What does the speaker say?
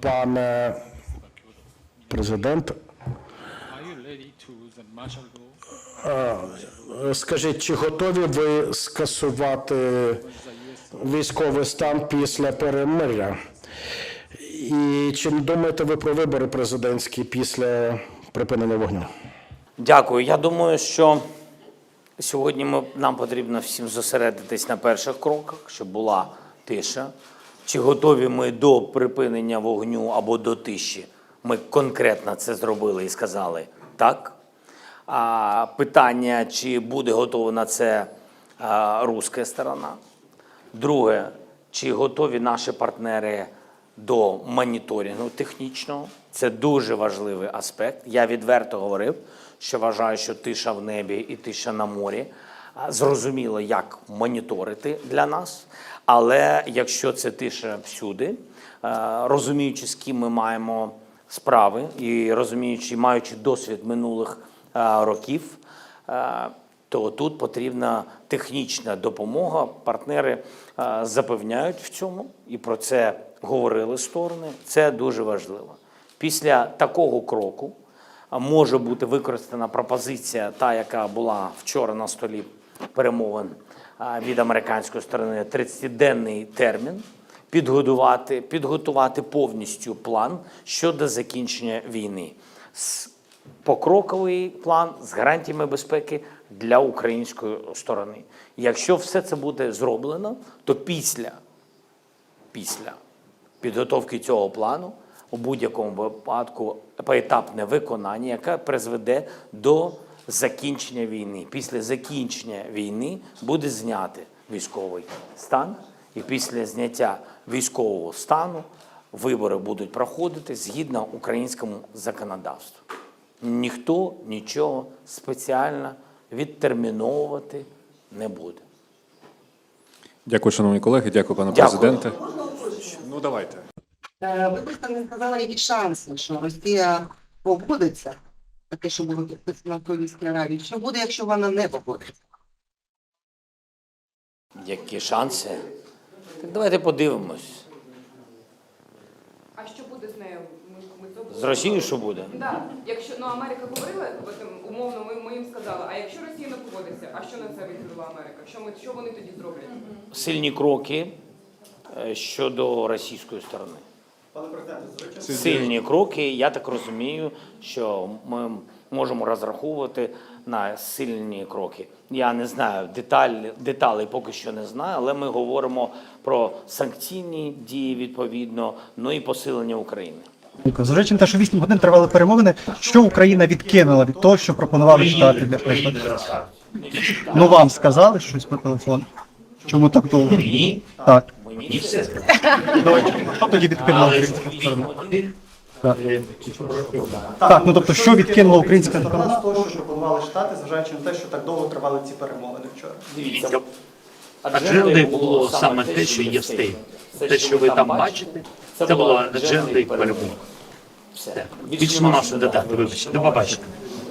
Пане президент, е, скажіть, чи готові ви скасувати військовий стан після перемиря? І чи думаєте ви про вибори президентські після припинення вогню? Дякую. Я думаю, що сьогодні ми, нам потрібно всім зосередитись на перших кроках, щоб була тиша. Чи готові ми до припинення вогню або до тиші? Ми конкретно це зробили і сказали так. А питання, чи буде готова на це а, руська сторона? Друге, чи готові наші партнери до моніторингу технічного? Це дуже важливий аспект. Я відверто говорив, що вважаю, що тиша в небі і тиша на морі. Зрозуміло, як моніторити для нас. Але якщо це тиша всюди, е, розуміючи, з ким ми маємо справи, і розуміючи, маючи досвід минулих е, років, е, то тут потрібна технічна допомога. Партнери запевняють в цьому і про це говорили сторони. Це дуже важливо. Після такого кроку може бути використана пропозиція, та яка була вчора на столі перемовин від американської сторони, 30-денний термін. Підготувати, підготувати повністю план щодо закінчення війни. Покроковий план з гарантіями безпеки для української сторони. Якщо все це буде зроблено, то після, після підготовки цього плану у будь-якому випадку поетапне виконання, яке призведе до закінчення війни. Після закінчення війни буде знятий військовий стан, і після зняття військового стану вибори будуть проходити згідно українському законодавству. Ніхто нічого спеціально відтерміновувати не буде. Дякую, шановні колеги. Дякую, пане Дякую. президенте. Ну давайте. Е, Ви просто не сказали, які шанси, що Росія погодиться на те, що було підписано в Київській Раді. Що буде, якщо вона не погодиться? Які шанси? Так давайте подивимось. А що буде з нею? Ми, ми цього З Росією що буде? Да. Якщо ну Америка говорила, умовно, ми, ми їм сказали, а якщо Росія не погодиться, а що на це відповіла Америка? Що ми що вони тоді зроблять? Сильні кроки е, щодо російської сторони. Сильні кроки, я так розумію, що ми можемо розраховувати на сильні кроки. Я не знаю деталі, деталей поки що не знаю, але ми говоримо про санкційні дії відповідно, ну і посилення України. Зважаючи на те, що 8 годин тривали перемовини, що Україна відкинула від того, що пропонували Штати для прикладу? Ну вам сказали щось по телефону? Чому так довго? Ні, Так. Мені все Що тоді відкинула українська сторона? Так. Так, ну тобто, що відкинула українська сторона з того, що пропонували Штати, зважаючи на те, що так довго тривали ці перемовини вчора? дивіться. Аджендою було саме те, що є в стейт. Те, що ви там бачите, це було аджендою перемоги. Все. Більше нема що додати, вибачте. До побачення.